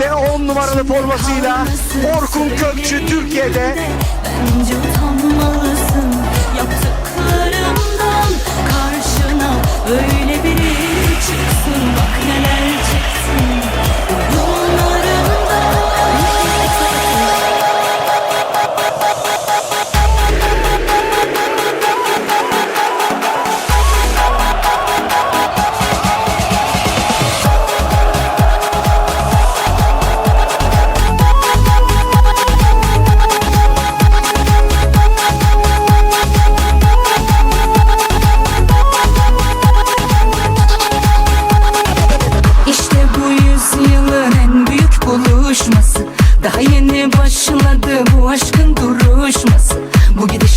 ve 10 numaralı formasıyla Orkun Kökçü Türkiye'de. Bence utanmalısın. Yaptıklarımdan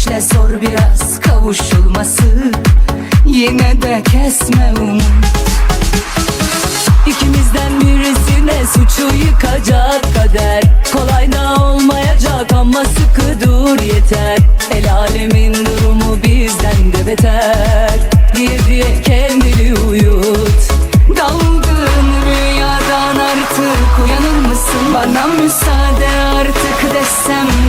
Gidişle zor biraz kavuşulması. Yine de kesme umut. İkimizden birisine suçu yıkacak kader. Kolay da olmayacak ama sıkı dur yeter. El alemin durumu bizden de beter. Diye diye kendini uyut. Dalgın rüyadan artık uyanır mısın? Bana müsaade artık desem?